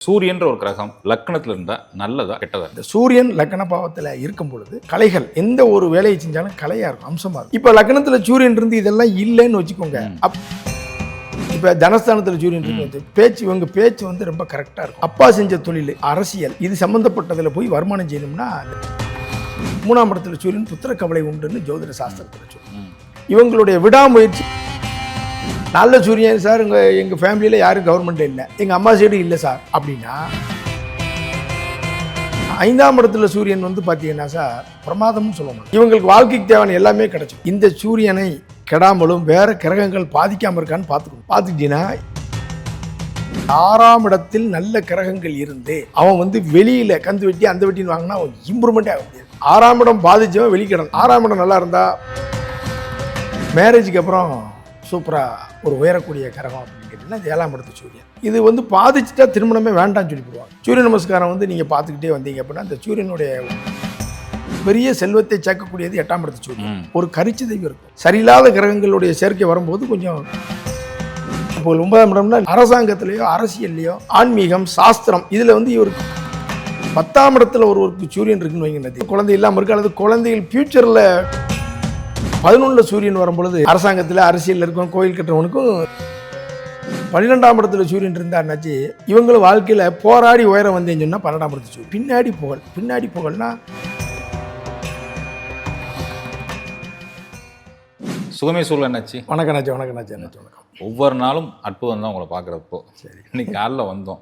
சூரியன்ற ஒரு கிரகம் லக்னத்துல இருந்தா நல்லதா கெட்டதா? இந்த சூரியன் லக்ன பாவத்தில் இருக்கும் பொழுது கலைகள் எந்த ஒரு வேலையை செஞ்சாலும் கலையா இருக்கும் அம்சமா இருக்கும். இப்போ லக்னத்தில் சூரியன் இருந்து இதெல்லாம் இல்லைன்னு வச்சுக்கோங்க. அப் இப்போ தனஸ்தானத்தில் சூரியன் இருக்கு பேச்சு இவங்க பேச்சு வந்து ரொம்ப கரெக்டாக இருக்கும். அப்பா செஞ்ச தொழில் அரசியல் இது சம்மந்தப்பட்டதில் போய் வருமானம் செய்யணும்னா மூணாம் இடத்துல சூரியன் புத்திர கவலை உண்டுன்னு ஜோதிட சாஸ்திரத்தில் சொல்லுவோம் ம். இவங்களுடைய விடாமுயற்சி நல்ல சூரியன் சார் எங்கள் எங்கள் ஃபேமிலியில் யாரும் கவர்மெண்ட் இல்லை. எங்கள் அம்மா சைடு இல்லை சார். அப்படின்னா ஐந்தாம் இடத்துல சூரியன் வந்து பார்த்தீங்கன்னா சார் பிரமாதம்னு சொல்லணும் இவங்களுக்கு வாழ்க்கைக்கு தேவையான எல்லாமே கிடைக்கும் இந்த சூரியனை கெடாமலும் வேற கிரகங்கள் பாதிக்காமல் இருக்கான்னு பார்த்துக்கணும். பார்த்துக்கிட்டீங்கன்னா ஆறாம் இடத்தில் நல்ல கிரகங்கள் இருந்து அவன் வந்து வெளியில கந்து வெட்டி அந்த வெட்டின்னு வாங்கினா அவன் இம்ப்ரூவ்மெண்ட்டே ஆக முடியாது. ஆறாம் இடம் பாதிச்சவன் வெளிக்கிடணும். ஆறாம் இடம் நல்லா இருந்தா மேரேஜுக்கு அப்புறம் சூப்பராக ஒரு உயரக்கூடிய கிரகம் அப்படின்னு கேட்டிங்கன்னா ஏழாம் இடத்து சூரியன். இது வந்து பாதிச்சுட்டா திருமணமே வேண்டாம்னு சொல்லி போடுவாங்க. சூரிய நமஸ்காரம் வந்து நீங்கள் பார்த்துக்கிட்டே வந்தீங்க அப்படின்னா இந்த சூரியனுடைய பெரிய செல்வத்தை சேர்க்கக்கூடியது எட்டாம் இடத்து சூரியன். ஒரு கரிச்சிதைவு இருக்கும். சரியில்லாத கிரகங்களுடைய சேர்க்கை வரும்போது கொஞ்சம் இப்போ ஒன்பதாம் இடம்னா அரசாங்கத்திலேயோ அரசியல்லையோ ஆன்மீகம் சாஸ்திரம் இதில் வந்து இவருக்கு பத்தாம் இடத்துல ஒருவருக்கு சூரியன் இருக்குன்னு வைங்க குழந்தை இல்லாமல் இருக்கு? அல்லது குழந்தைகள் ஃபியூச்சரில் பதினொன்றில் சூரியன் வரும்பொழுது அரசாங்கத்தில் அரசியலில் இருக்கும் கோயில் கட்டுறவனுக்கும் பன்னிரெண்டாம் இடத்துல சூரியன் இருந்தாருனாச்சு இவங்களும் வாழ்க்கையில் போராடி உயரம் வந்தேன்னு சொன்னால் பன்னெண்டாம் இடத்துல சூரியன் பின்னாடி புகழ் பின்னாடி புகழ்னா சுகமே சூழல் என்னாச்சு? வணக்கம் நாச்சு வணக்கம் நாச்சு என்னாச்சு வணக்கம். ஒவ்வொரு நாளும் அற்புதம் தான் உங்களை பார்க்குறப்போ. சரி. இன்னைக்கு காலைல வந்தோம்.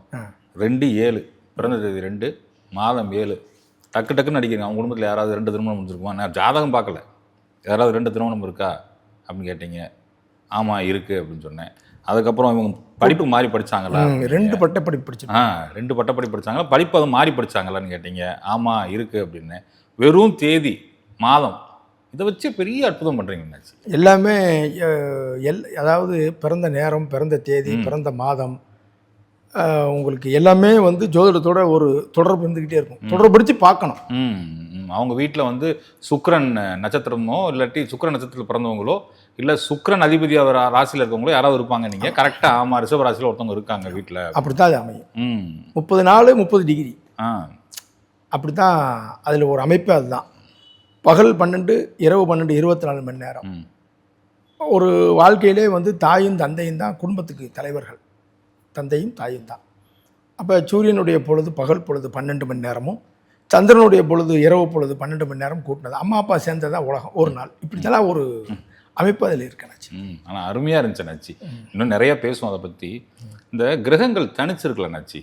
ரெண்டு ஏழு பிறந்த தேதி ரெண்டு மாதம் ஏழு. டக்கு டக்குன்னு நடிக்கிறீங்க. அவங்க குடும்பத்தில் யாராவது ரெண்டு திருமணம் முடிஞ்சிருக்குமா? நான் ஜாதகம் பார்க்கல. யாராவது ரெண்டு திருமணம் இருக்கா அப்படின்னு கேட்டீங்க. ஆமாம் இருக்குது அப்படின்னு சொன்னேன். அதுக்கப்புறம் இவங்க படிப்பு மாறி படிச்சாங்களா? ம், ரெண்டு பட்டப்படி படிச்சு ஆ ரெண்டு பட்டப்படி படிச்சாங்களா? படிப்பு அது மாறி படிச்சாங்களான்னு கேட்டீங்க. ஆமாம் இருக்குது அப்படின்னு. வெறும் தேதி மாதம். இதை வச்சு பெரிய அற்புதம் பண்ணுறீங்க எல்லாமே எல் அதாவது பிறந்த நேரம் பிறந்த தேதி பிறந்த மாதம் உங்களுக்கு எல்லாமே வந்து ஜோதிடத்தோட ஒரு தொடர்பு இருந்துக்கிட்டே இருக்கும். தொடர்புடிச்சு பார்க்கணும். ம் ம். அவங்க வீட்டில் வந்து சுக்கிரன் நட்சத்திரமோ இல்லாட்டி சுக்கிரன் நட்சத்திரத்தில் பிறந்தவங்களோ இல்லை சுக்கிரன் அதிபதி அவர் ராசியில் இருக்கவங்களோ யாராவது இருப்பாங்க நீங்கள் கரெக்டாக ஆமாம் ரிஷப ராசியில் ஒருத்தவங்க இருக்காங்க வீட்டில் அப்படித்தான் அது அமையும். ம். முப்பது நாள் முப்பது டிகிரி. ஆ. அப்படி தான் அதில் ஒரு அமைப்பு அதுதான். பகல் பன்னெண்டு இரவு பன்னெண்டு இருபத்தி நாலு மணி நேரம். ஒரு வாழ்க்கையிலே வந்து தாயும் தந்தையும் தான் குடும்பத்துக்கு தலைவர்கள். தந்தையும் தாயும் தான். அப்போ சூரியனுடைய பொழுது பகல் பொழுது பன்னெண்டு மணி நேரமும் சந்திரனுடைய பொழுது இரவு பொழுது பன்னெண்டு மணி நேரம் கூட்டினது. அம்மா அப்பா சேர்ந்ததான் உலகம். ஒரு நாள். இப்படித்தான் ஒரு அமைப்பு அதில் இருக்கணாச்சு ம். ஆனால் அருமையாக இருந்துச்சு நச்சி. இன்னும் நிறைய பேசுவோம் அதை பற்றி இந்த கிரகங்கள் தனிச்சிருக்கல நச்சி.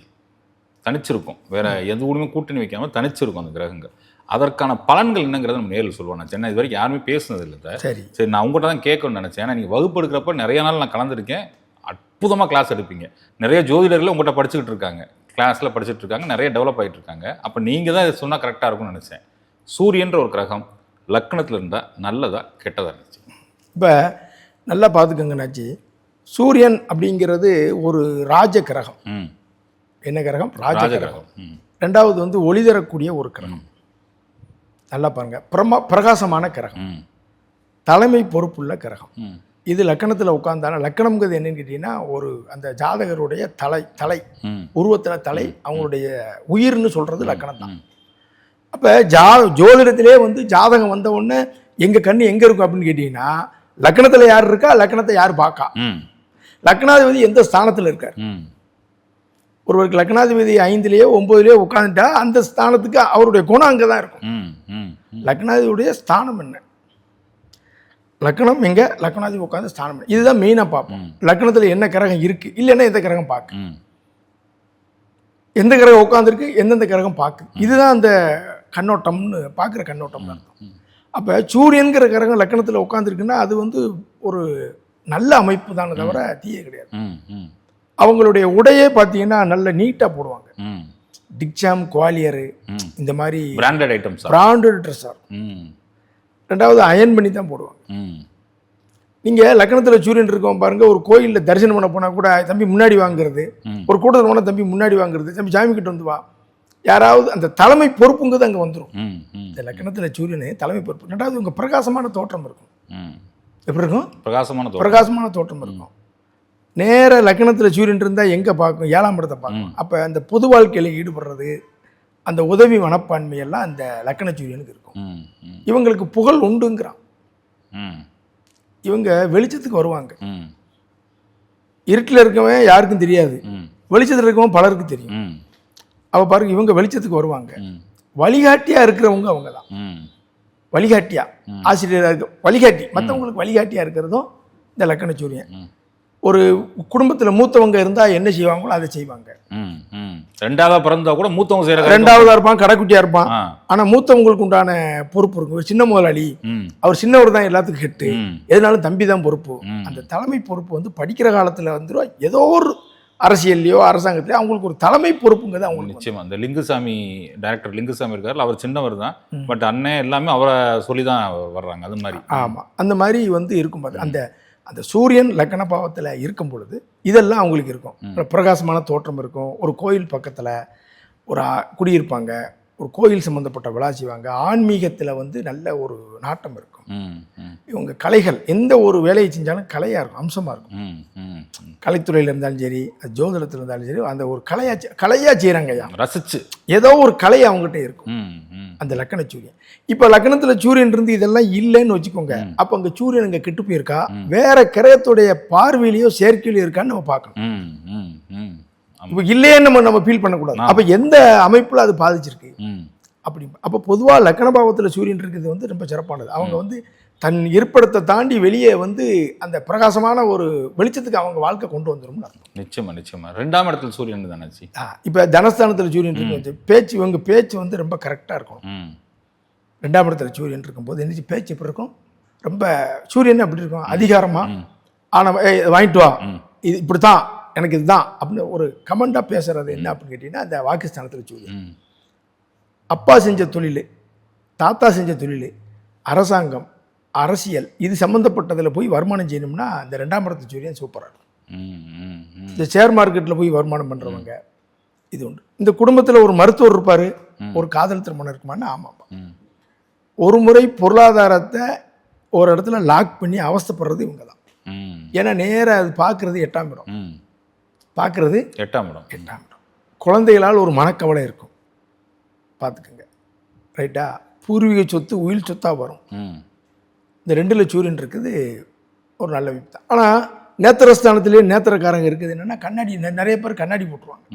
தனிச்சிருக்கும். வேற எது கூடயுமே கூட்டணி வைக்காம தனிச்சிருக்கும் அந்த கிரகங்கள். அதற்கான பலன்கள் என்னங்கிறத நம்ம நேரில் சொல்லுவோம் நச்சி. ஏன்னா இது வரைக்கும் யாருமே பேசுனது இல்லை. சரி. சரி நான் உங்கள்கிட்ட தான் கேட்கணும்னு நினச்சேன். ஏன்னா நீங்கள் வகுப்பு எடுக்கிறப்ப நிறைய நாள் நான் கலந்துருக்கேன். அற்புதமாக கிளாஸ் எடுப்பீங்க. நிறைய ஜோதிடர்கள் உங்கள்கிட்ட படிச்சுக்கிட்டு இருக்காங்க. கிளாஸில் படிச்சுட்டு இருக்காங்க நிறைய டெவலப் ஆகிட்டு இருக்காங்க அப்போ நீங்கள் தான் இதை சொன்னால் கரெக்டாக இருக்கும்னு நினச்சேன். சூரியன்ற ஒரு கிரகம் லக்னத்தில் இருந்தால் நல்லதா கெட்டதா இருந்துச்சு. இப்போ நல்லா பார்த்துக்கங்கண்ணாச்சி சூரியன் அப்படிங்கிறது ஒரு ராஜ கிரகம். ம். என்ன கிரகம்? ராஜ கிரகம். ரெண்டாவது வந்து ஒளி தரக்கூடிய ஒரு கிரகம். நல்லா பாருங்க. பிரம பிரகாசமான கிரகம். தலைமை பொறுப்புள்ள கிரகம். ம். இது லக்கணத்தில் உட்காந்தாலும் லக்கணம்ங்கிறது என்னன்னு கேட்டிங்கன்னா ஒரு அந்த ஜாதகருடைய தலை தலை உருவத்தில் தலை அவங்களுடைய உயிர்னு சொல்கிறது லக்கணம் தான். அப்போ ஜா ஜோதிடத்திலே வந்து ஜாதகம் வந்த உடனே எங்கள் கண்ணு எங்கே இருக்கும் அப்படின்னு கேட்டிங்கன்னா லக்கணத்தில் யார் இருக்கா லக்கணத்தை யார் பார்க்கா லக்னாதிபதி எந்த ஸ்தானத்தில் இருக்கார்? ஒருவருக்கு லக்னாதிபதி ஐந்துலேயோ ஒன்பதுலேயோ உட்காந்துட்டா அந்த ஸ்தானத்துக்கு அவருடைய குணம் அங்கே தான் இருக்கும் லக்னாதிபதியுடைய ஸ்தானம் என்ன? லக்னம் எங்க? லக்னாதிபதி உட்காந்து ஸ்தானம் என்ன இதுதான் மெயினாக பார்ப்போம். ம். லக்னத்தில் என்ன கிரகம் இருக்கு? இல்லைன்னா எந்த கிரகம் பார்க்கு? எந்த கிரகம் உட்காந்துருக்கு எந்தெந்த கிரகம் பார்க்கு? இதுதான் அந்த கண்ணோட்டம்னு பார்க்குற கண்ணோட்டம் அர்த்தம். அப்போ சூரியன்கிற கிரகம் லக்னத்தில் உட்காந்துருக்குன்னா அது வந்து ஒரு நல்ல அமைப்பு தானே தவிர தீய கிடையாது. அவங்களுடைய உடையே பார்த்தீங்கன்னா நல்ல நீட்டாக போடுவாங்க. ம். டிக்சாம் குவாலியரு இந்த மாதிரி பிராண்டட் ஐட்டம்ஸா பிராண்டட் ட்ரெஸ்ஸாக ரெண்டாவது அயன் பண்ணி தான் போடுவாங்க. ம். நீங்கள் லக்னத்தில் சூரியன் இருக்கோம் பாருங்க ஒரு கோயிலில் தரிசனம் பண்ண போனால் கூட தம்பி முன்னாடி வாங்குறது. ஒரு கூட்டத்தில் போனால் தம்பி முன்னாடி வாங்குறது தம்பி சாமி கிட்ட வந்து வா. யாராவது அந்த தலைமை பொறுப்புங்கிறது அங்கே வந்துடும் இந்த லக்னத்தில் சூரியனு தலைமை பொறுப்பு. ரெண்டாவது உங்கள் பிரகாசமான தோற்றம் இருக்கும். ம். எப்படி இருக்கும்? பிரகாசமான பிரகாசமான தோற்றம் இருக்கும். நேர லக்னத்தில் சூரியன் இருந்தால் எங்கே பார்க்கும்? ஏழாம் இடத்தை பார்க்கும். அப்போ அந்த பொது வாழ்க்கையில் ஈடுபடுறது அந்த உதவி மனப்பான்மை எல்லாம் அந்த லக்ன சூரியனுக்கு இருக்கும் இவங்களுக்கு புகழ் உண்டுங்கிறான். இவங்க வெளிச்சத்துக்கு வருவாங்க. இருட்டில் இருக்கவன் யாருக்கும் தெரியாது. வெளிச்சத்தில் இருக்கவன் பலருக்கு தெரியும். ம். அவ பாருங்க இவங்க வெளிச்சத்துக்கு வருவாங்க. ம். வழிகாட்டியா இருக்கிறவங்க அவங்க தான் ம். வழிகாட்டியா. ஆசிரியராக இருக்க வழிகாட்டி. மற்றவங்களுக்கு வழிகாட்டியா இருக்கிறதும் இந்த லக்கண சூரியன் ம். ஒரு குடும்பத்துல மூத்தவங்க இருந்தா என்ன செய்வாங்களோ அதை செய்வாங்க. ம் ம். ரெண்டாவதா பிறந்தா கூட மூத்தவங்க செய்யற ரெண்டாவதா இருப்பான் கடைக்குட்டியா இருப்பான். ஆ. ஆனா மூத்தவங்களுக்கு உண்டான பொறுப்பு இருக்கும். சின்ன முதலாளி அவர் சின்னவர் தான் எல்லாத்துக்கும் ஹெட்டு ம். எதுனாலும் தம்பி தான் பொறுப்பு. அந்த தலைமை பொறுப்பு வந்து படிக்கிற காலத்துல வந்துடும் ஏதோ ஒரு அரசியல்லையோ அரசாங்கத்திலயோ அவங்களுக்கு ஒரு தலைமை பொறுப்புங்கிறது அவங்களுக்கு நிச்சயமா. இந்த லிங்குசாமி டைரக்டர் லிங்குசாமி இருக்காரு அவர் சின்னவர் தான். பட் அண்ணன் எல்லாமே அவரை சொல்லி தான் வர்றாங்க. அது மாதிரி. ஆமா. அந்த மாதிரி வந்து இருக்கும் பாரு. அந்த அந்த சூரியன் லக்கண பாவத்தில் இருக்கும் பொழுது இதெல்லாம் அவங்களுக்கு இருக்கும். பிரகாசமான தோற்றம் இருக்கும். ஒரு கோயில் பக்கத்தில் ஒரு குடியிருப்பாங்க. ஒரு கோயில் சம்மந்தப்பட்ட விழா செய்வாங்க. ஆன்மீகத்தில் வந்து நல்ல ஒரு நாட்டம் இருக்கும். இவங்க கலைகள் எந்த ஒரு வேலையை செஞ்சாலும் கலையாக இருக்கும் அம்சமாக இருக்கும். கலைத்துறையில் இருந்தாலும் சரி ஜோதிடத்தில் இருந்தாலும் சரி அந்த ஒரு கலையா செ- கலையா செய்கிறாங்க ஐயா ரசிச்சு. ஏதோ ஒரு கலை அவங்ககிட்ட இருக்கும். அந்த லக்கண சூரியன். இப்போ லக்கணத்தில் சூரியன் இருந்து இதெல்லாம் இல்லைன்னு வச்சுக்கோங்க. அப்போ அங்கே சூரியன் அங்கே கெட்டு போயிருக்கா? வேற கிரகத்துடைய பார்வையிலையோ செயற்கையிலையோ இருக்கான்னு நம்ம பார்க்கணும். இப்போ இல்லையே நம்ம நம்ம ஃபீல் பண்ணக்கூடாது. அப்போ எந்த அமைப்பில் அது பாதிச்சிருக்கு? அப்படி அப்போ பொதுவாக லக்கண பாவத்தில் சூரியன் இருக்கிறது வந்து ரொம்ப சிறப்பானது. அவங்க வந்து தன் இருப்பிடத்தை தாண்டி வெளியே வந்து அந்த பிரகாசமான ஒரு வெளிச்சத்துக்கு அவங்க வாழ்க்கை கொண்டு அர்த்தம். நிச்சயமா நிச்சயமா. ரெண்டாம் இடத்துல சூரியன் தானாச்சு இப்போ தனஸ்தானத்தில் சூரியன் இருக்கு பேச்சு இவங்க பேச்சு வந்து ரொம்ப கரெக்டாக இருக்கும் ரெண்டாம் இடத்துல சூரியன் இருக்கும்போது என்னச்சு பேச்சு எப்படி இருக்கும்? ரொம்ப சூரியன் அப்படி இருக்கும். அதிகாரமா ஆனா ஏய் இதை வாங்கிட்டு வா. இது இப்படி தான் எனக்கு இதுதான் அப்படின்னு ஒரு கமெண்டாக பேசுறது என்ன அப்படின்னு கேட்டிங்கன்னா அந்த வாக்குஸ்தானத்தில் சூரியன். அப்பா செஞ்ச தொழில் தாத்தா செஞ்ச தொழில் அரசாங்கம் அரசியல் இது சம்மந்தப்பட்டதில் போய் வருமானம் செய்யணும்னா அந்த ரெண்டாம் இடத்து சூரியன் சூப்பராக இருக்கும். இந்த ஷேர் மார்க்கெட்டில் போய் வருமானம் பண்ணுறவங்க இது உண்டு. இந்த குடும்பத்தில் ஒரு மருத்துவர் இருப்பார் ஒரு காதல் திருமணம் இருக்குமான்னு ஆமாம் ஒரு முறை பொருளாதாரத்தை ஒரு இடத்துல லாக் பண்ணி அவஸ்தைப்படுறது இவங்க தான் ஏன்னா நேராக அது பார்க்குறது எட்டாம் இடம். ம். பார்க்குறது எட்டாம் இடம். எட்டாம் இடம். குழந்தைகளால் ஒரு மனக்கவலை இருக்கும். பார்த்துக்குங்க ரைட்டா பூர்வீக சொத்து உயில் சொத்தாக வரும். ம். இந்த ரெண்டில் சூரியன் இருக்குது ஒரு நல்ல விப்பு தான். ஆனால் நேத்திரஸ்தானத்திலேயே நேத்திரக்காரங்க இருக்குது என்னென்னா கண்ணாடி நிறைய பேர் கண்ணாடி போட்டுருவாங்க.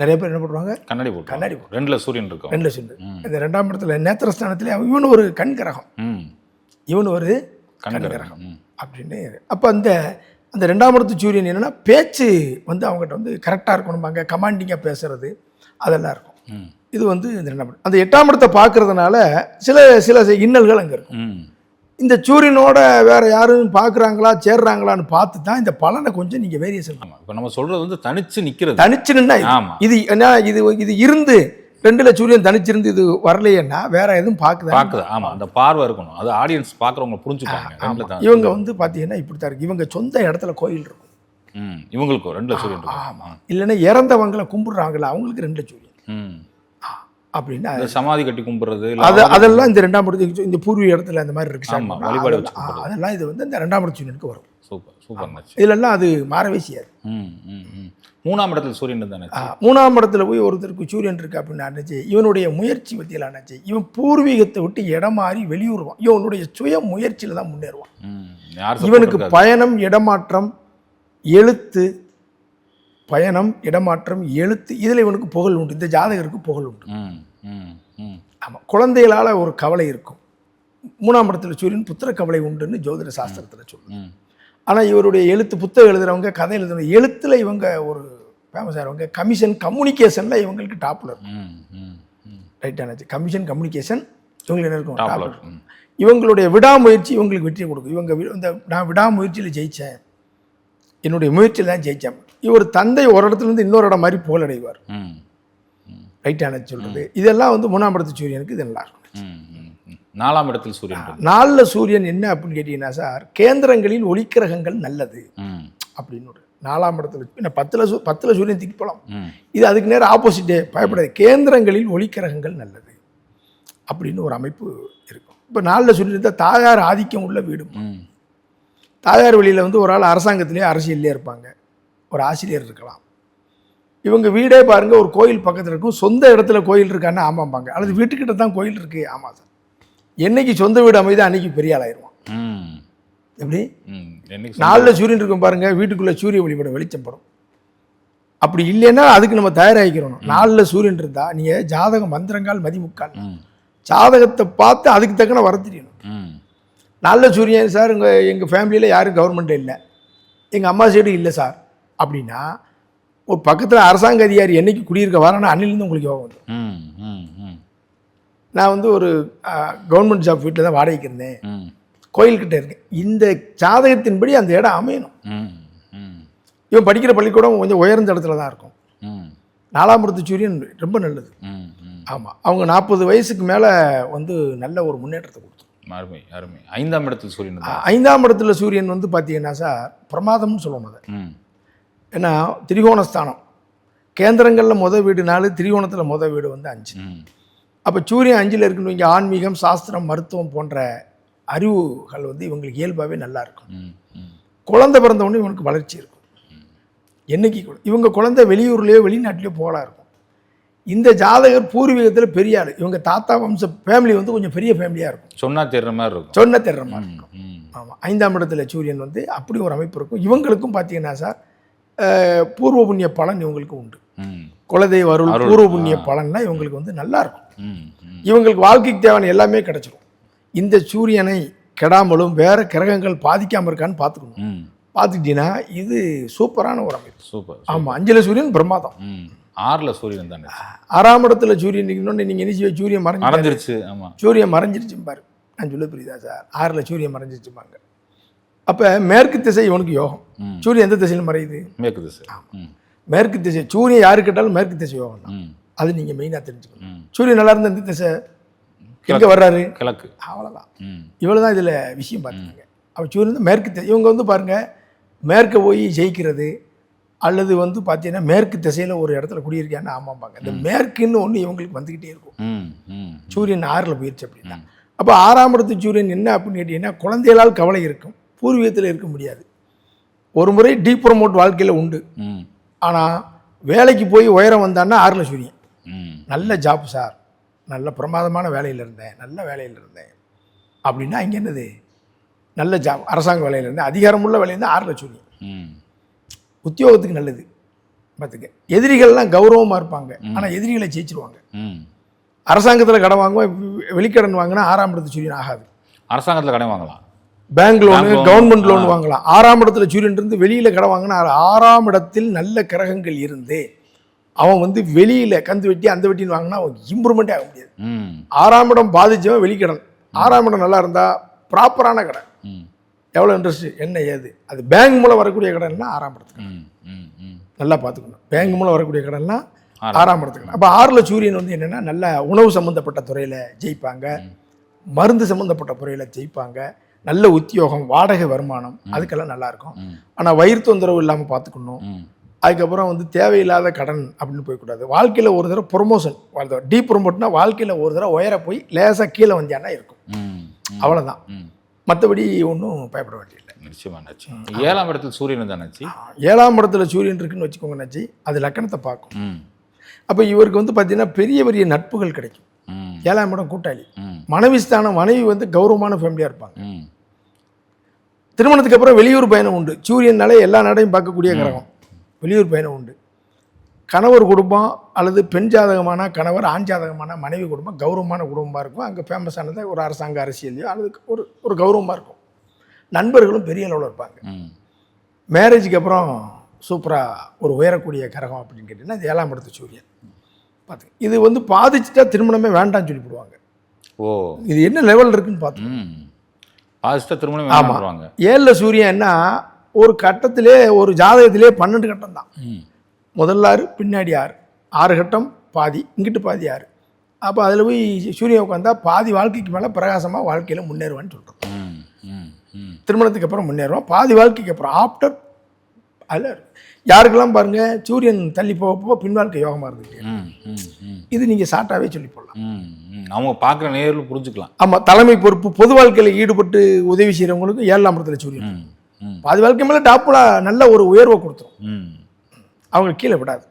நிறைய பேர் என்ன பண்ணுவாங்க கண்ணாடி போட்டு கண்ணாடி ரெண்டுல சூரியன் இருக்கும். ரெண்டில் சொல்லு இந்த ரெண்டாம் இடத்துல நேத்திரஸ்தானத்திலே இவன் ஒரு கண் கிரகம். இவன் ஒரு கண்கரகம் ம். அப்படின்னு அப்போ அந்த அந்த ரெண்டாம் இடத்து சூரியன் என்னன்னா பேச்சு வந்து அவங்ககிட்ட வந்து கரெக்டாக இருக்கணும்பாங்க. கமாண்டிங்காக பேசுறது அதெல்லாம் இருக்கும். இது வந்து இந்த ரெண்டாம் அந்த எட்டாம் இடத்தை பார்க்கறதுனால சில சில இன்னல்கள் அங்கே இருக்கும். இந்த சூரியனோட வேற யாரும் பார்க்குறாங்களா சேர்றாங்களான்னு பார்த்து தான் இந்த பலனை கொஞ்சம் நீங்கள் வேரியேஷன் ஆமா இப்போ நம்ம சொல்றது வந்து தனிச்சு நிக்கிறது. தனிச்சு நின்னா இது. என்ன இது இது இருந்து ரெண்டுல சூரியன் தனிச்சிருந்து இது வரலையேன்னா வேற எதுவும் பார்க்குதா? பாக்குது ஆமா அந்த பார்வை இருக்கணும். அது ஆடியன்ஸ் பாக்குறவங்க புரிஞ்சுப்பாங்க. இவங்க வந்து பார்த்தீங்கன்னா இப்படி தான் இருக்கு. இவங்க சொந்த இடத்துல கோயில் இருக்கும். ம் இவங்களுக்கும் ரெண்டுல சூரியன் இருக்கும். ஆமா. இல்லைன்னா இறந்தவங்களை கும்பிடுறாங்களா? அவங்களுக்கு ரெண்டு சூரியன். ம். அப்படின்னு சமாதி கட்டி கும்பிடுறது அது அதெல்லாம் இந்த ரெண்டாம் இடத்துக்கு இந்த பூர்வீக இடத்துல அந்த மாதிரி இருக்கு சார். ஆமா, வழிபாடு வச்சு அதெல்லாம் இது வந்து இந்த ரெண்டாம் இடத்து வரும். சூப்பர் சூப்பர் நச்சு. இதுலெல்லாம் அது மாறவே செய்யாது. ம் ம் ம். மூணாம் இடத்துல சூரியன் தானே மூணாம் இடத்துல போய் ஒருத்தருக்கு சூரியன் இருக்கு அப்படின்னு அண்ணாச்சி இவனுடைய முயற்சி பற்றியில் அண்ணாச்சி இவன் பூர்வீகத்தை விட்டு இடம் மாறி வெளியூருவான். இவனுடைய சுய முயற்சியில் தான் முன்னேறுவான். இவனுக்கு? பயணம் இடமாற்றம் எழுத்து பயணம் இடமாற்றம் எழுத்து இதில் இவனுக்கு புகழ் உண்டு. இந்த ஜாதகருக்கு புகழ் உண்டு. ஆமாம் குழந்தைகளால் ஒரு கவலை இருக்கும். மூணாம் இடத்துல சூரியன் புத்திர கவலை உண்டுன்னு ஜோதிட சாஸ்திரத்தில் சொல்லுது. ம். ஆனால் இவருடைய எழுத்து புத்தகம் எழுதுறவங்க கதை எழுதுறவங்க எழுத்தில் இவங்க ஒரு ஃபேமஸ் ஆகிறவங்க கமிஷன் கம்யூனிகேஷனில் இவங்களுக்கு டாப்பில் இருக்கும். ம் ம் ம். ரைட் ஆனாச்சு கமிஷன் கம்யூனிகேஷன் இவங்களுக்கு என்ன இருக்கும்? இருக்கும். இவங்களுடைய விடாமுயற்சி இவங்களுக்கு வெற்றி கொடுக்கும். இவங்க இந்த நான் விடாமுயற்சியில் ஜெயித்தேன் என்னுடைய முயற்சியில் தான் ஜெயித்தேன் இவர் தந்தை ஒரு இடத்துல இருந்து இன்னொரு இடம் மாதிரி புகழடைவார். ம் ம் ரைட் ஆனது சொல்கிறது இதெல்லாம் வந்து மூணாம் இடத்து சூரியனுக்கு இது நல்லா இருக்கும். நாலாம் இடத்தில் சூரியன் நாலில் சூரியன் என்ன அப்படின்னு கேட்டிங்கன்னா சார் கேந்திரங்களில் ஒளிக்கிரகங்கள் நல்லது ம். அப்படின்னு ஒரு நாலாம் இடத்துல என்ன பத்தில் சூ பத்தில் சூரியன் தூக்கி போகலாம் இது அதுக்கு நேரம் ஆப்போசிட்டே பயப்படாது. கேந்திரங்களில் ஒளிக்கிரகங்கள் நல்லது அப்படின்னு ஒரு அமைப்பு இருக்கும். இப்போ நாளில் சொல்லியிருந்தா தாயார் ஆதிக்கம் உள்ள வீடு ம். தாயார் வழியில் வந்து ஒரு ஆள் அரசாங்கத்திலே அரசியல்லே இருப்பாங்க. ஒரு ஆசிரியர் இருக்கலாம். இவங்க வீடே பாருங்க ஒரு கோயில் பக்கத்தில் இருக்கும். சொந்த இடத்துல கோயில் இருக்கான்னு ஆமாம்பாங்க. அல்லது வீட்டுக்கிட்ட தான் கோயில் இருக்கு ஆமாம் சார். என்னைக்கு சொந்த வீடு அமைதி அன்னைக்கு பெரிய ஆளாயிருவான். ம். எப்படி? நாளில் சூரியன் இருக்கும் பாருங்க வீட்டுக்குள்ள சூரிய வழிபட வெளிச்சம் படும். அப்படி இல்லைன்னா அதுக்கு நம்ம தயாராகிக்கிறோம். நாளில் சூரியன் இருந்தா நீங்க ஜாதகம் மந்திரங்கால் மதிமுக்கால். ஜாதகத்தை பார்த்து அதுக்கு தக்கன வர தெரியணும். ம். நல்ல சூரியன் சார் எங்கள் எங்கள் ஃபேமிலியில் யாரும் கவர்மெண்ட் இல்லை. எங்கள் அம்மா சைடு இல்லை சார். அப்படின்னா ஒரு பக்கத்தில் அரசாங்க அதிகாரி என்னைக்கு குடியிருக்க வரானா அன்னிலேருந்து உங்களுக்கு யோகம் ம் நான் வந்து ஒரு கவர்மெண்ட் ஜாப் வீட்டில் தான் வாடகைக்கு இருந்தேன். ம். கோயில்கிட்ட இருக்கேன். இந்த ஜாதகத்தின்படி அந்த இடம் அமையணும். இவன் படிக்கிற பள்ளிக்கூடம் கொஞ்சம் உயர்ந்த இடத்துல தான் இருக்கும். ம். நாலாம் இடத்து சூரியன் ரொம்ப நல்லது. ஆமாம் அவங்க நாற்பது வயசுக்கு மேலே வந்து நல்ல ஒரு முன்னேற்றத்தை கொடுத்துரும் அருமை அருமை. ஐந்தாம் இடத்தில் சூரியன் ஐந்தாம் இடத்துல சூரியன் வந்து பார்த்தீங்கன்னா சார் பிரமாதம்னு சொல்லணும் அதை. ஏன்னா திரிகோணஸ்தானம். கேந்திரங்களில் முத வீடு நாலு திரிகோணத்தில் முத வீடு வந்து அஞ்சு. அப்போ சூரியன் அஞ்சில் இருக்கணும் இங்கே ஆன்மீகம் சாஸ்திரம் மருத்துவம் போன்ற அறிவுகள் வந்து இவங்களுக்கு இயல்பாகவே நல்லா இருக்கும். குழந்தை பிறந்தவொடனே இவனுக்கு வளர்ச்சி இருக்கும். என்னைக்கு இவங்க குழந்தை வெளியூர்லேயோ வெளிநாட்டிலையோ போகலாம் இருக்கும். இந்த ஜாதகர் பூர்வீகத்தில் பெரிய ஆள். இவங்க தாத்தா வம்ச ஃபேமிலி வந்து கொஞ்சம் பெரிய ஃபேமிலியாக இருக்கும். சொன்னா தெரிற மாதிரி இருக்கும். சொன்ன தெர்ற மாதிரி இருக்கும். ஆமாம் ஐந்தாம் இடத்துல சூரியன் வந்து அப்படி ஒரு அமைப்பு இருக்கும். இவங்களுக்கும் பார்த்தீங்கன்னா சார் பூர்வ புண்ணிய பலன் இவங்களுக்கு உண்டு. குலதெய்வ அருள் பூர்வ புண்ணிய ஆ. பலன்லாம் இவங்களுக்கு வந்து நல்லா இருக்கும் இவங்களுக்கு வாழ்க்கைக்கு தேவையான எல்லாமே கிடைச்சிரும். இந்த சூரியனை கெடாமலும் வேற கிரகங்கள் பாதிக்காம இருக்கான்னு பார்த்துக்கணும் பார்த்துக்கிட்டீங்கன்னா இது சூப்பரான ஒரு அமைப்பு. சூப்பர் ஆமாம் அஞ்சில் சூரியன் பிரமாதம் ஆறுல சூரியன் தானே? ஆறாம் இடத்துல சூரியன் நிற்கணும்னு நீங்கள் என்ன சூரியன் மறைஞ்சு மறைஞ்சிருச்சு ஆமா. சூரியன் மறைஞ்சிருச்சும் பாரு. நான் சொல்ல புரியுதா சார்? ஆறில் சூரியன் மறைஞ்சிருச்சுப்பாங்க அப்போ மேற்கு திசை இவனுக்கு யோகம். சூரியன் எந்த திசையில் மறையுது. மேற்கு திசை. மேற்கு திசை சூரியன் யாரு கேட்டாலும் மேற்கு திசை யோகம் தான். அது நீங்கள் மெயினாக தெரிஞ்சுக்கணும். சூரியன் நல்லா இருந்த எந்த திசை? எங்கே வர்றாரு? கிழக்கு. அவ்வளோதான் இவ்வளோ தான் இதில் விஷயம் பார்த்துக்கோங்க அப்போ சூரியன் மேற்கு திசை இவங்க வந்து பாருங்க மேற்க போய் ஜெயிக்கிறது அல்லது வந்து பார்த்தீங்கன்னா மேற்கு திசையில் ஒரு இடத்துல குடியிருக்கான்னு ஆமாம்பாங்க. இந்த மேற்குன்னு ஒன்று இவங்களுக்கு வந்துக்கிட்டே இருக்கும். சூரியன் ஆறில் போயிடுச்சு அப்படின்னா. அப்போ ஆறாம் இடத்து சூரியன் என்ன அப்படின்னு கேட்டிங்கன்னா குழந்தைகளால் கவலை இருக்கும். பூர்வீகத்தில் இருக்க முடியாது. ஒரு முறை டீப் ப்ரமோட் வாழ்க்கையில் உண்டு. ம். ஆனால் வேலைக்கு போய் உயரம் வந்தான்னா ஆறில் சூரியன் ம் நல்ல ஜாப் சார் நல்ல பிரமாதமான வேலையில் இருந்தேன். நல்ல வேலையில் இருந்தேன். அப்படின்னா இங்கே என்னது? நல்ல ஜாப் அரசாங்க வேலையில் இருந்தேன். அதிகாரமுள்ள வேலையில் இருந்தால் ஆறில் சூரியன் ம். உத்தியோகத்துக்கு நல்லது. பார்த்துக்க. எதிரிகள்லாம் கௌரவமாக இருப்பாங்க. ஆனால் எதிரிகளை ஜெயிச்சிருவாங்க. ம். அரசாங்கத்தில் கடன் வாங்குவோம். வெளிக்கடன் வாங்கினா ஆறாம் இடத்து சூரியன் ஆகாது. அரசாங்கத்தில் கடன் வாங்கலாம். Bank loan government loan. வாங்கலாம். ஆறாம் இடத்துல சூரியன் இருந்து வெளியில கடன் வாங்கினா ஆறாம் இடத்தில் நல்ல கிரகங்கள் இருந்து அவன் வந்து வெளியில கந்து வெட்டி அந்த வெட்டின்னு வாங்கினா அவன் இம்ப்ரூவ்மெண்ட்டே ஆக முடியாது. ஆறாம் இடம் பாதிச்சவன் வெளிக்கடன். ஆறாம் இடம் நல்லா இருந்தா ப்ராப்பரான கடன் ம். எவ்வளோ இன்ட்ரெஸ்ட் என்ன ஏது? அது பேங்க் மூலம் வரக்கூடிய கடன்னா ஆறாம் இடத்துக்கு நல்லா பார்த்துக்கணும். பேங்க் மூலம் வரக்கூடிய ஆறாம். ஆறாம் இடத்துக்கு அப்போ ஆறில் சூரியன் வந்து என்னென்னா நல்ல உணவு சம்மந்தப்பட்ட துறையில் ஜெயிப்பாங்க. மருந்து சம்மந்தப்பட்ட துறையில் ஜெயிப்பாங்க. நல்ல உத்தியோகம் வாடகை வருமானம் அதுக்கெல்லாம் நல்லா இருக்கும் ஆனால் வயிறு தொந்தரவு இல்லாமல் பார்த்துக்கணும். அதுக்கப்புறம் வந்து தேவையில்லாத கடன் அப்படின்னு போய்க்கூடாது. வாழ்க்கையில் ஒரு தடவை ப்ரொமோஷன் டீப் ப்ரொமோட்னா வாழ்க்கையில் ஒரு தடவை உயர போய் லேசாக கீழே வந்தான்னா இருக்கும். அவ்வளோதான் மற்றபடி ஒன்றும் பயப்பட வேண்டியதில்லை. நிச்சயமா நச்சு ஏழாம் இடத்தில் சூரியன் தான் நச்சு? ஏழாம் இடத்துல சூரியன் இருக்குன்னு வச்சுக்கோங்க நச்சி. அது லக்கணத்தை பார்க்கும். அப்போ இவருக்கு வந்து பார்த்தீங்கன்னா பெரிய பெரிய நட்புகள் கிடைக்கும். ஏழாம் இடம் கூட்டாளி. மனைவி ஸ்தானம் மனைவி வந்து கௌரவமான ஃபேமிலியாக இருப்பாங்க. திருமணத்துக்கு அப்புறம் வெளியூர் பயணம் உண்டு. சூரியனாலே எல்லா நாடையும் பார்க்கக்கூடிய கிரகம். வெளியூர் பயணம் உண்டு. கணவர் குடும்பம் அல்லது பெண் ஜாதகமான கணவர் ஆண் ஜாதகமான மனைவி குடும்பம் கௌரவமான குடும்பமாக இருக்கும். அங்கே ஃபேமஸானது ஒரு அரசாங்க அரசியலையோ அல்லது ஒரு ஒரு கௌரவமாக இருக்கும். நண்பர்களும் பெரிய அளவில் இருப்பாங்க. மேரேஜுக்கு அப்புறம் சூப்பராக ஒரு உயரக்கூடிய கிரகம் அப்படின்னு கேட்டிங்கன்னா இது ஏழாம் இடத்து சூரியன். பார்த்து இது வந்து பாதிச்சுட்டா திருமணமே வேண்டாம்னு சொல்லி போடுவாங்க ஓ. இது என்ன லெவல் இருக்குன்னு பார்த்து பாசிட்டா திருமணம் ஆமா. வேணாம்ன்றாங்க ஏழில் சூரியன் என்ன? ஒரு கட்டத்திலே ஒரு ஜாதகத்திலே பன்னெண்டு கட்டம் தான். முதல்ல ஆறு பின்னாடி ஆறு. ஆறு கட்டம் பாதி. இங்கிட்டு பாதி ஆறு. அப்போ அதில் போய் சூரியன் உட்காந்தா பாதி வாழ்க்கைக்கு மேலே பிரகாசமாக வாழ்க்கையில் முன்னேறுவான்னு சொல்கிறோம் திருமணத்துக்கு அப்புறம் முன்னேறுவான் பாதி வாழ்க்கைக்கு அப்புறம் ஆஃப்டர் அதில் யாருக்கெல்லாம் பாருங்கள் சூரியன் தள்ளி போக போக பின் வாழ்க்கை யோகமாக ம் இது நீங்கள் ஷார்ட்டாகவே சொல்லி போடலாம். அவங்க பார்க்குற நேரில் புரிஞ்சுக்கலாம். ஆமாம் தலைமை பொறுப்பு பொது வாழ்க்கையில் ஈடுபட்டு உதவி செய்கிறவங்களுக்கு ஏழாம் இடத்துல சூரியன். பாதி வாழ்க்கை மேலே டாப்புல நல்ல ஒரு உயர்வை கொடுத்துரும். அவங்க கீழே விடாது.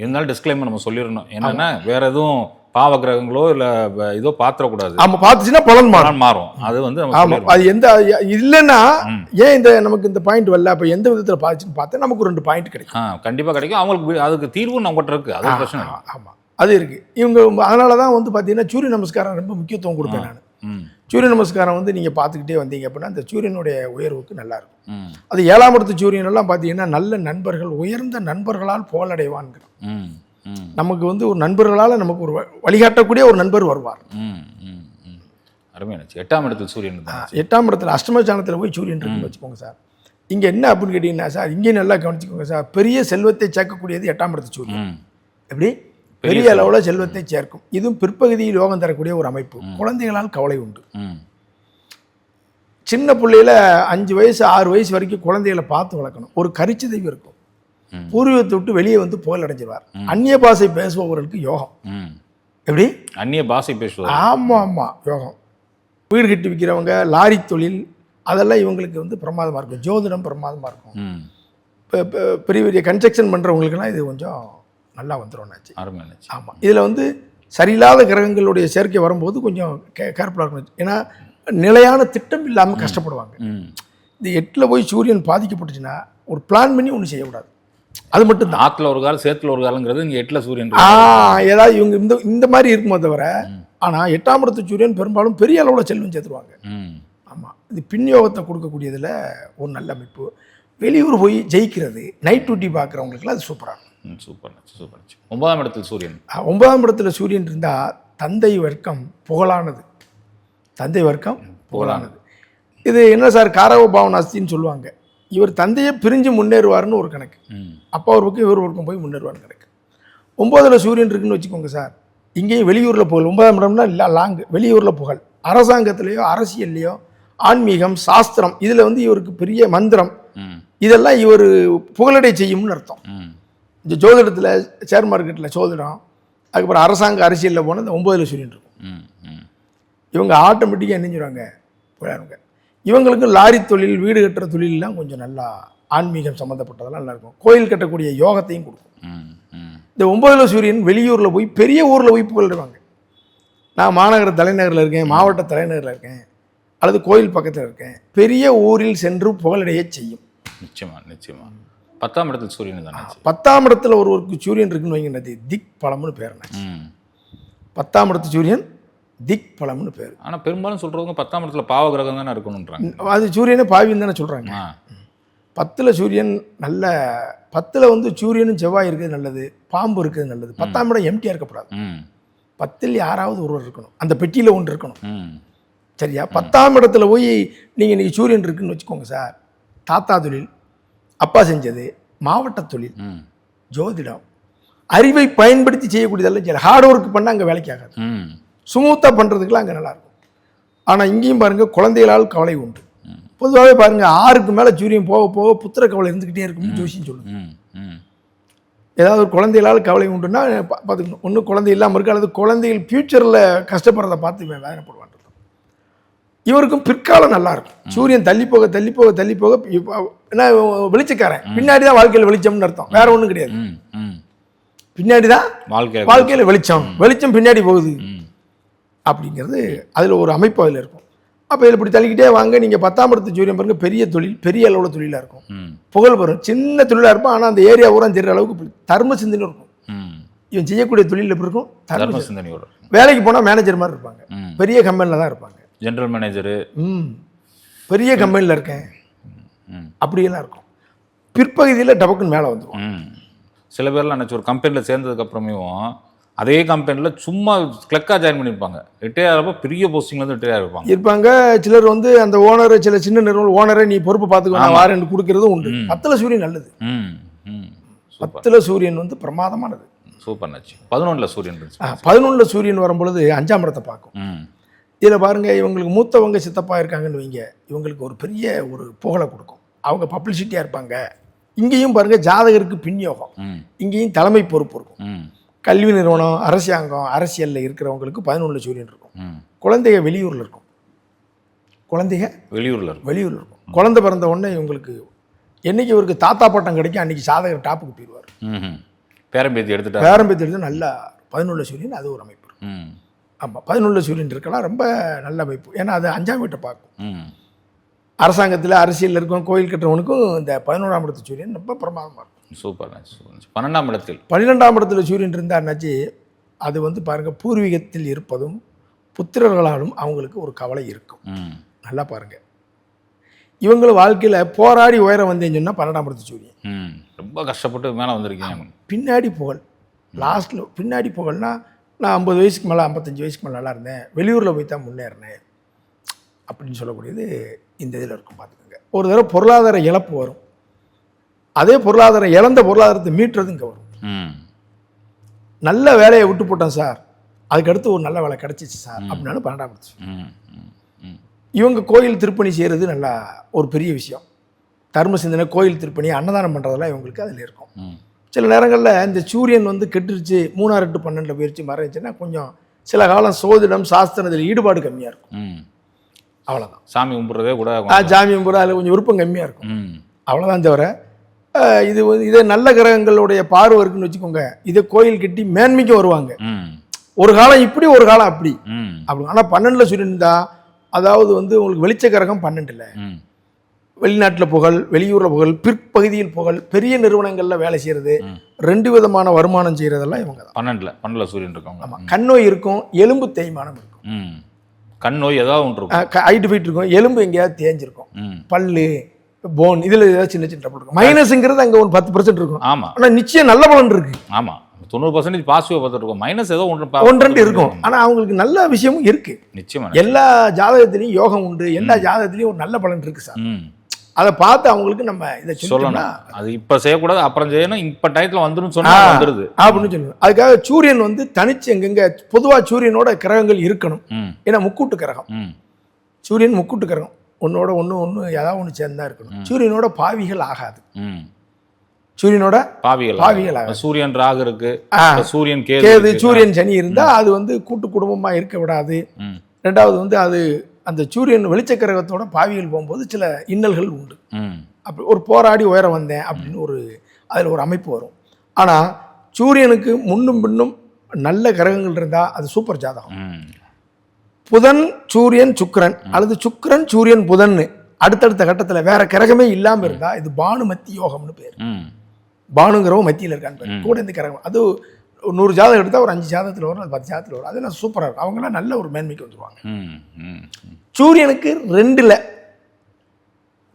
இருந்தாலும் டிஸ்க்ளைமர் நம்ம சொல்லிடணும். என்னன்னா வேற எதுவும் பாவ கிரகங்களோ இல்ல இதோ பாத்திரக்கூடாது. ஆமா பார்த்துச்சுன்னா பலன் மாறும். மாறும். அது வந்து. அது எந்த இல்லைன்னா. ஏன் இந்த நமக்கு இந்த பாயிண்ட் வரல? அப்ப எந்த விதத்துல பாதிச்சுன்னு பார்த்தா நமக்கு ரெண்டு பாயிண்ட் கிடைக்கும். கண்டிப்பா கிடைக்கும். அவங்களுக்கு அதுக்கு தீர்வு நம்மகிட்ட இருக்கு. அது பிரச்சனை. ஆமா. அது இருக்கு. இவங்க அதனால தான் வந்து பார்த்தீங்கன்னா சூரிய நமஸ்காரம் ரொம்ப முக்கியத்துவம் கொடுப்பேன் நான். சூரிய நமஸ்காரம் வந்து நீங்க பார்த்துக்கிட்டே வந்தீங்க அப்படின்னா அந்த சூரியனுடைய உயர்வுக்கு நல்லா இருக்கும். அது ஏழாம் இடத்து சூரியன் எல்லாம் பார்த்தீங்கன்னா நல்ல நண்பர்கள் உயர்ந்த நண்பர்களால் ம். நமக்கு வந்து ஒரு நண்பர்களால் நமக்கு ஒரு வழிகாட்டக்கூடிய ஒரு நண்பர் வருவார். அருமையாச்சு எட்டாம் இடத்தில் சூரியன் எட்டாம் இடத்துல அஷ்டமஸ்தானத்தில் போய் சூரியன் இருக்குன்னு வச்சுக்கோங்க சார். இங்க என்ன அப்படின்னு கேட்டீங்கன்னா சார் இங்கேயும் நல்லா கவனிச்சுக்கோங்க சார். பெரிய செல்வத்தை சேர்க்கக்கூடியது எட்டாம் இடத்து சூரியன். எப்படி? பெரிய அளவில் செல்வத்தை சேர்க்கும். இதுவும் பிற்பகுதியில் யோகம் தரக்கூடிய ஒரு அமைப்பு. குழந்தைகளால் கவலை உண்டு. சின்ன பிள்ளையில அஞ்சு வயசு ஆறு வயசு வரைக்கும் குழந்தைகளை பார்த்து வளர்க்கணும். ஒரு கரிச்சிதைவு இருக்கும். ம். பூர்வீகத்தை விட்டு வெளியே வந்து புகழ் அடைஞ்சிருவார் அந்நிய பாஷை பேசுபவர்களுக்கு யோகம். ம். எப்படி? அந்நிய பாஷை பேசுவது ஆமா ஆமா யோகம். வீடு கட்டி விற்கிறவங்க லாரி தொழில் அதெல்லாம் இவங்களுக்கு வந்து பிரமாதமா இருக்கும். ஜோதிடம் பிரமாதமா இருக்கும். இப்போ பெரிய பெரிய கன்ஸ்ட்ரக்ஷன் பண்றவங்களுக்கெல்லாம் இது கொஞ்சம் நல்லா வந்துடும் ஆமாம் இதில் வந்து சரியில்லாத கிரகங்களுடைய சேர்க்கை வரும்போது கொஞ்சம் கே கேர்ஃபுல்லாக இருக்கணும். ஏன்னா நிலையான திட்டம் இல்லாமல் கஷ்டப்படுவாங்க. இந்த எட்டில் போய் சூரியன் பாதிக்கப்பட்டுச்சுன்னா ஒரு பிளான் பண்ணி ஒன்றும் செய்யக்கூடாது. அது மட்டும் தான். ஆத்துல ஒரு காலம் சேத்துல ஒரு காலங்கிறது இங்க எட்டுல சூரியன். ஏதாவது இவங்க இந்த இந்த மாதிரி இருக்குமோ தவிர ஆனால் எட்டாம் இடத்து சூரியன் பெரும்பாலும் பெரிய அளவில் செல்வம் சேர்த்துருவாங்க. ஆமாம் இது பின்யோகத்தை கொடுக்கக்கூடியதில் ஒரு நல்ல அமைப்பு. வெளியூர் போய் ஜெயிக்கிறது நைட் டியூட்டி பார்க்குறவங்களுக்குலாம் அது சூப்பராக சூப்பர் சூப்பர் ஒன்பதாம் இடத்தில் சூரியன். ஒன்பதாம் இடத்துல சூரியன் இருந்தால் தந்தை வர்க்கம் புகழானது. தந்தை வர்க்கம் புகழானது. இது என்ன சார் காரவ பாவன் அஸ்தின்னு சொல்லுவாங்க. இவர் தந்தையை பிரிஞ்சு முன்னேறுவார்னு ஒரு கணக்கு. அப்பா ஒரு பக்கம் இவர் ஒரு பக்கம் போய் முன்னேறுவார்னு கணக்கு. ஒன்பதுல சூரியன் இருக்குன்னு வச்சுக்கோங்க சார். இங்கேயும் வெளியூரில் புகழ். ஒன்பதாம் இடம்னா இல்லை லாங் வெளியூரில் புகழ். அரசாங்கத்திலேயோ அரசியல்லையோ ஆன்மீகம் சாஸ்திரம் இதில் வந்து இவருக்கு பெரிய மந்திரம். இதெல்லாம் இவர் புகழடை செய்யும்னு அர்த்தம். இந்த ஜோதிடத்தில் ஷேர் மார்க்கெட்டில் சோதிடம் அதுக்கப்புறம் அரசாங்க அரசியலில் போனால் இந்த ஒன்பதுல சூரியன் இருக்கும். இவங்க ஆட்டோமேட்டிக்காக என்ன செய்வாங்க போயிடுவாங்க இவங்களுக்கு லாரி தொழில் வீடு கட்டுற தொழிலெலாம் கொஞ்சம் நல்லா ஆன்மீகம் சம்மந்தப்பட்டதெல்லாம் நல்லா இருக்கும் கோயில் கட்டக்கூடிய யோகத்தையும் கொடுக்கும். இந்த ஒன்பதுல சூரியன் வெளியூரில் போய் பெரிய ஊரில் போய் புகழிடுவாங்க நான் மாநகர தலைநகரில் இருக்கேன் மாவட்ட தலைநகரில் இருக்கேன் அல்லது கோயில் பக்கத்தில் இருக்கேன். பெரிய ஊரில் சென்று புகழடைய செய்யும். நிச்சயமா நிச்சயமா. பத்தாம் இடத்தில் சூரியன் தானே பத்தாம் இடத்துல ஒருவருக்கு சூரியன் இருக்குன்னு வைங்கன்னது திக் பழம்னு பேர் பத்தாம் இடத்து சூரியன் திக் பழம்னு பேர். ஆனா பெரும்பாலும் சொல்றவங்க பத்தாம் இடத்துல பாவ கிரகம் தானே இருக்கணுன்றாங்க அது சூரியனே பாவின்னு தானே சொல்கிறாங்க பத்தில் சூரியன் நல்ல பத்தில் வந்து சூரியனும் செவ்வாய் இருக்கிறது நல்லது பாம்பு இருக்கிறது நல்லது. பத்தாம் இடம் எம்டியாக இருக்கக்கூடாது. பத்தில் யாராவது ஒருவர் இருக்கணும். அந்த பெட்டியில் ஒன்று இருக்கணும். சரியா? பத்தாம் இடத்துல போய் நீங்கள் இன்னைக்கு சூரியன் இருக்குன்னு வச்சுக்கோங்க சார். தாத்தா தொழில் அப்பா செஞ்சது மாவட்ட தொழில் ஜோதிடம் அறிவை பயன்படுத்தி செய்யக்கூடியதெல்லாம் ஹார்ட் ஒர்க் பண்ணால் அங்கே வேலைக்கு ஆகாது. ம் ஸ்மூத்தாக பண்ணுறதுக்குலாம் அங்கே நல்லாயிருக்கும். ஆனால் இங்கேயும் பாருங்கள் குழந்தைகளால் கவலை உண்டு. பொதுவாகவே பாருங்கள் ஆறுக்கு மேலே சூரியன் போக போக புத்திர கவலை இருந்துக்கிட்டே இருக்கும்னு ஜோசியம் சொல்லுங்க ஏதாவது ஒரு குழந்தைகளால் கவலை உண்டுன்னா பார்த்துக்கணும். ஒன்றும் குழந்தை இல்லாமல் இருக்கு அல்லது குழந்தைகள் ஃப்யூச்சரில் கஷ்டப்படுறத பார்த்து வேதனைப்படுவான் இவருக்கும் பிற்காலம் நல்லா இருக்கும் சூரியன் தள்ளி போக தள்ளி போக தள்ளி போக என்ன வெளிச்சக்காரன். பின்னாடி தான் வாழ்க்கையில் வெளிச்சம்னு அர்த்தம். வேற ஒன்றும் கிடையாது. பின்னாடி தான் வாழ்க்கை வாழ்க்கையில் வெளிச்சம். வெளிச்சம் பின்னாடி போகுது. அப்படிங்கிறது அதில் ஒரு அமைப்பு அதில் இருக்கும். அப்போ இதில் இப்படி தள்ளிக்கிட்டே வாங்க நீங்கள் பத்தாம் இடத்து சூரியன் பாருங்க பெரிய தொழில் பெரிய அளவில் தொழிலாக இருக்கும். புகழ் வரும் சின்ன தொழிலாக இருப்பான் ஆனால் அந்த ஏரியா ஊரம் தெரிகிற அளவுக்கு தர்ம சிந்தனை இருக்கும். ம். இவன் செய்யக்கூடிய தொழில் எப்படி இருக்கும்? தர்ம சிந்தனையோட வேலைக்கு போனால் மேனேஜர் மாதிரி இருப்பாங்க. பெரிய கம்பெனியில் தான் இருப்பாங்க. ஜெனரல் மேனேஜரு ம். பெரிய கம்பெனியில் இருக்கேன். அப்படியெல்லாம் இருக்கும். பிற்பகுதியில் டபக்குன்னு மேலே வந்துடும் சில பேர்லாம் நினச்சி ஒரு கம்பெனியில் சேர்ந்ததுக்கு அப்புறமேவும் அதே கம்பெனியில் சும்மா கிளக்காக ஜாயின் பண்ணியிருப்பாங்க ரிட்டையர் ஆகிறப்ப பெரிய போஸ்டிங்ல இருந்து ரிட்டையர் இருப்பாங்க. இருப்பாங்க. சிலர் வந்து அந்த ஓனர் சில சின்ன நிறுவனம் ஓனரை நீ பொறுப்பு பார்த்துக்கோ நான் வாரேன்னு கொடுக்கறதும் உண்டு. பத்தில் சூரியன் நல்லது ம் ம். சூப்பர். பத்தில் சூரியன் வந்து பிரமாதமானது. சூப்பர் நச்சு. பதினொன்றில் சூரியன் பதினொன்றில் சூரியன் வரும்பொழுது அஞ்சாம் இடத்தை பார்க்கும். இதில் பாருங்க இவங்களுக்கு மூத்தவங்க சித்தப்பா இருக்காங்கன்னு வைங்க. இவங்களுக்கு ஒரு பெரிய ஒரு புகழை கொடுக்கும். அவங்க பப்ளிசிட்டியாக இருப்பாங்க. இங்கேயும் பாருங்க ஜாதகருக்கு பின்யோகம். இங்கேயும் தலைமை பொறுப்பு இருக்கும். கல்வி நிறுவனம் அரசாங்கம் அரசியலில் இருக்கிறவங்களுக்கு பதினொன்றில் சூரியன் இருக்கும். ம். குழந்தைங்க வெளியூரில் இருக்கும். குழந்தைங்க வெளியூரில் இருக்கும். வெளியூரில் இருக்கும். குழந்தை பிறந்த உடனே இவங்களுக்கு என்னைக்கு இவருக்கு தாத்தா பட்டம் கிடைக்கும் அன்னைக்கு சாதகர் டாப்புக்கு போயிடுவார். பேரம்பேத்தி எடுத்துட்டா பேரம்பத்திலிருந்து நல்லா பதினொன்று சூரியன் அது ஒரு அமைப்பு ம். ஆமாம் பதினொன்று சூரியன் இருக்கலாம். ரொம்ப நல்ல அமைப்பு. ஏன்னா அது அஞ்சாம் வீட்டை பார்க்கும். ம். அரசாங்கத்தில் அரசியலில் இருக்கும் கோயில் கட்டுறவனுக்கும் இந்த பதினோராம் இடத்து சூரியன் ரொம்ப பிரமாதமாக இருக்கும். சூப்பர். பன்னெண்டாம் இடத்தில். பன்னிரெண்டாம் இடத்துல சூரியன் இருந்தாருனாச்சு அது வந்து பாருங்க பூர்வீகத்தில் இருப்பதும் புத்திரர்களாலும் அவங்களுக்கு ஒரு கவலை இருக்கும். ம். நல்லா பாருங்க. இவங்களும் வாழ்க்கையில் போராடி உயர வந்தேன்னு சொன்னால் பன்னெண்டாம் இடத்து சூரியன். ரொம்ப கஷ்டப்பட்டு மேலே வந்திருக்கீங்க. பின்னாடி புகழ். லாஸ்ட்டில் பின்னாடி புகழ்னா நான் ஐம்பது வயசுக்கு மேலே ஐம்பத்தஞ்சு வயசுக்கு மேலே நல்லா இருந்தேன். வெளியூரில் போய் தான் முன்னேறினேன். அப்படின்னு சொல்லக்கூடியது இந்த இதில் இருக்கும் பார்த்துக்கோங்க ஒரு தடவை பொருளாதார இழப்பு வரும். அதே பொருளாதாரம் இழந்த பொருளாதாரத்தை மீட்டுறது இங்கே வரும் ம். நல்ல வேலையை விட்டு போட்டேன் சார். அதுக்கடுத்து ஒரு நல்ல வேலை கிடச்சிச்சு சார் அப்படின்னாலும் பன்னெண்டாம் ம் இவங்க கோயில் திருப்பணி செய்கிறது நல்லா ஒரு பெரிய விஷயம். தர்ம சிந்தனை கோயில் திருப்பணி அன்னதானம் பண்ணுறதெல்லாம் இவங்களுக்கு அதில் இருக்கும். சில நேரங்களில் இந்த சூரியன் வந்து கெட்டுருச்சு மூணாறு எட்டு பன்னெண்டில் போயிடுச்சு மறைஞ்சுன்னா கொஞ்சம் சில காலம் சோதிடம் சாஸ்திரம் இதில் ஈடுபாடு கம்மியாக இருக்கும். ம். அவ்வளோதான் சாமி கும்பிட்றதே கூட ஜாமியம் கூட அதில் கொஞ்சம் விருப்பம் கம்மியாக இருக்கும். அவ்வளோதான் தவிர இது இதே நல்ல கிரகங்களுடைய பார்வை இருக்குன்னு வச்சுக்கோங்க. இதை கோயில் கட்டி மேன்மைக்கு வருவாங்க. ஒரு காலம் இப்படி ஒரு காலம் அப்படி. அப்படி. ஆனால் பன்னெண்டில் சூரியன் இருந்தா அதாவது வந்து உங்களுக்கு வெளிச்ச கிரகம் பன்னெண்டில். வெளிநாட்டில் புகழ் வெளியூரில் புகழ் பிற்பகுதியில் புகழ் பெரிய நிறுவனங்களில் வேலை செய்கிறது. ரெண்டு விதமான வருமானம் செய்கிறதெல்லாம் இவங்க தான். பன்னெண்டில் பன்னெண்டில் சூரியன் இருக்கவங்க ஆமாம் கண்ணோய் இருக்கும் எலும்பு தேய்மானம் இருக்கும். கண் நோய் ஏதாவது ஒன்று இருக்கும். ஹைட் ஃபைட் இருக்கும். எலும்பு எங்கேயாவது தேஞ்சிருக்கும். பல்லு போன் இதில் ஏதாவது சின்ன சின்ன trouble இருக்கும் மைனஸுங்கிறது அங்கே ஒரு பத்து பர்சன்ட் இருக்கும். ஆமாம் ஆனால் நிச்சயம் நல்ல பலன் இருக்கு. ஆமாம் தொண்ணூறு பர்சன்டேஜ் பாசிட்டிவ் பார்த்துட்டு இருக்கோம் மைனஸ் ஏதோ ஒன்று ஒன்று ரெண்டு இருக்கும். ஆனால் அவங்களுக்கு நல்ல விஷயமும் இருக்கு. நிச்சயமா எல்லா ஜாதகத்திலையும் யோகம் உண்டு. எல்லா ஜாதகத்திலையும் ஒரு நல்ல பலன் இருக்கு சார். அதை பார்த்து அவங்களுக்கு நம்ம இதை சொல்லணும். அது இப்போ செய்யக்கூடாது அப்புறம் செய்யணும். இப்போ டயத்தில் வந்துடும் சொன்னா வந்துடுது அப்படின்னு சொல்லணும். அதுக்காக சூரியன் வந்து தனிச்சு எங்கெங்க பொதுவாக சூரியனோட கிரகங்கள் இருக்கணும். ஏன்னா முக்கூட்டு கிரகம். சூரியன் முக்கூட்டு கிரகம். ஒன்னோட ஒன்று ஒன்று ஏதாவது ஒன்று சேர்ந்தா இருக்கணும். சூரியனோட பாவிகள் ஆகாது. ம். சூரியனோட பாவிகள் பாவிகள் ஆகாது. சூரியன் ராகு இருக்கு. சூரியன் கேது. சூரியன் சனி இருந்தா அது வந்து கூட்டு குடும்பமா இருக்க விடாது. ரெண்டாவது வந்து அது அந்த சூரியன் வெளிச்ச கிரகத்தோட பாவிகள் போகும்போது சில இன்னல்கள் உண்டு. ம். அப்படி ஒரு போராடி உயர வந்தேன் அப்படின்னு ஒரு அதில் ஒரு அமைப்பு வரும். ஆனால் சூரியனுக்கு முன்னும் பின்னும் நல்ல கிரகங்கள் இருந்தால் அது சூப்பர் ஜாதகம். புதன் சூரியன் சுக்கிரன். அல்லது சுக்கிரன் சூரியன் புதன்னு. அடுத்தடுத்த கட்டத்தில் வேற கிரகமே இல்லாமல் இருந்தால் இது பானுமத்தி யோகம்னு பேர். ம். பானுங்கிறவங்க மத்தியில் இருக்கான்னு பேர். கூட இந்த கிரகம் அது ஒரு நூறு ஜாதகம் எடுத்தால் ஒரு அஞ்சு ஜாதகத்தில் வரும் அது பத்து ஜாதகத்தில் வரும். அதெல்லாம் சூப்பராக இருக்கும். அவங்களாம் நல்ல ஒரு மேன்மைக்கு வந்துருவாங்க. சூரியனுக்கு ரெண்டில்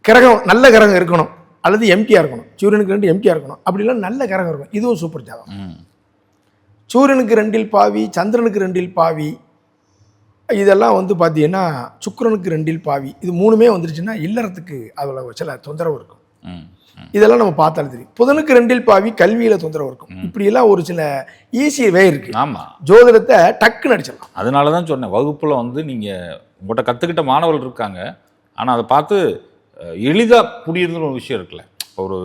கிரகம் நல்ல கிரகம் இருக்கணும். அல்லது எம்டியாக இருக்கணும். சூரியனுக்கு ரெண்டு எம்டியாக இருக்கணும். அப்படிலாம் நல்ல கிரகம் இருக்கும். இதுவும் சூப்பர் ஜாதகம். சூரியனுக்கு ரெண்டில் பாவி சந்திரனுக்கு ரெண்டில் பாவி இதெல்லாம் வந்து பார்த்தீங்கன்னா சுக்கிரனுக்கு ரெண்டில் பாவி. இது மூணுமே வந்துருச்சுன்னா இல்லறத்துக்கு அதில் சில தொந்தரவு இருக்கும். இதெல்லாம் நம்ம பார்த்தாலும் தெரியும். புதனுக்கு ரெண்டில் பாவி கல்வியில் தொந்தரவு இருக்கும். இப்படியெல்லாம் ஒரு சில ஈஸி வே இருக்கு. ஆமாம் ஜோதிடத்தை டக்குன்னு அடிச்சிடலாம். அதனால தான் சொன்னேன் வகுப்பில் வந்து நீங்கள் உங்கள்கிட்ட கற்றுக்கிட்ட மாணவர்கள் இருக்காங்க. ஆனால் அதை பார்த்து எளிதாக புரியுறதுன்னு ஒரு விஷயம் இருக்குல்ல. ஒரு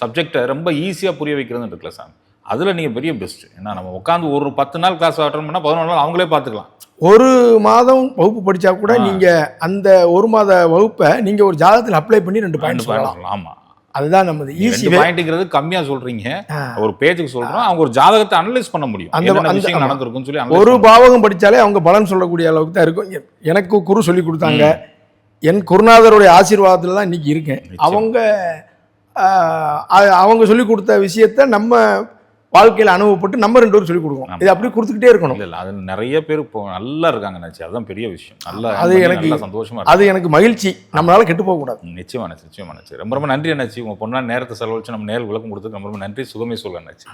சப்ஜெக்டை ரொம்ப ஈஸியாக புரிய வைக்கிறதுன்னு இருக்குல்ல சார் அதில் நீங்கள் பெரிய பெஸ்ட் ஏன்னா நம்ம உட்காந்து ஒரு பத்து நாள் கிளாஸ் அட்டன் பண்ணால் பதினொன்று நாள் அவங்களே பார்த்துக்கலாம் ஒரு மாதம் வகுப்பு படிச்சா கூட நீங்க அந்த ஒரு மாத வகுப்பை நீங்க ஒரு ஜாதகத்தில் அப்ளை பண்ணி ரெண்டு பாயிண்ட் சொல்லலாம். ஆமாம் அதுதான் நமது ஈஸி ரெண்டு பாயிண்ட்ங்கிறது கம்மியாக சொல்கிறீங்க ஒரு பேஜுக்கு சொல்கிறோம் அவங்க ஒரு ஜாதகத்தை அனலைஸ் பண்ண முடியும். அந்த- விஷயம். நடந்திருக்குன்னு சொல்லி ஒரு பாவகம் படிச்சாலே அவங்க பலன் சொல்லக்கூடிய அளவுக்கு தான் இருக்கும். எனக்கு குரு சொல்லி கொடுத்தாங்க. என் குருநாதருடைய ஆசீர்வாதத்தில் தான் இன்னைக்கு இருக்கேன். அவங்க அவங்க சொல்லி கொடுத்த விஷயத்த நம்ம வாழ்க்கையில் அனுபவப்பட்டு நம்ம ரெண்டு பேரும் சொல்லி கொடுக்கோம் ஆமா. இது அப்படி கொடுத்துக்கிட்டே இருக்கணும். இல்ல அது நிறைய பேர் இப்போ நல்லா இருக்காங்க நினைச்சு. அதுதான் பெரிய விஷயம். நல்லா அது எனக்கு- சந்தோஷமா அது எனக்கு மகிழ்ச்சி. நம்மளால கெட்டு போக கூடாது. ம், நிச்சயமா நினைச்சு நிச்சயமா. நினைச்சு ரொம்ப ரொம்ப நன்றி அண்ணாச்சி. உங்க பொண்ணா நேரத்தை செலவழிச்சு நம்ம நேரில் விளக்கம் கொடுத்துக்கு ரொம்ப ரொம்ப நன்றி. சுகமே சொல்ல அண்ணாச்சி.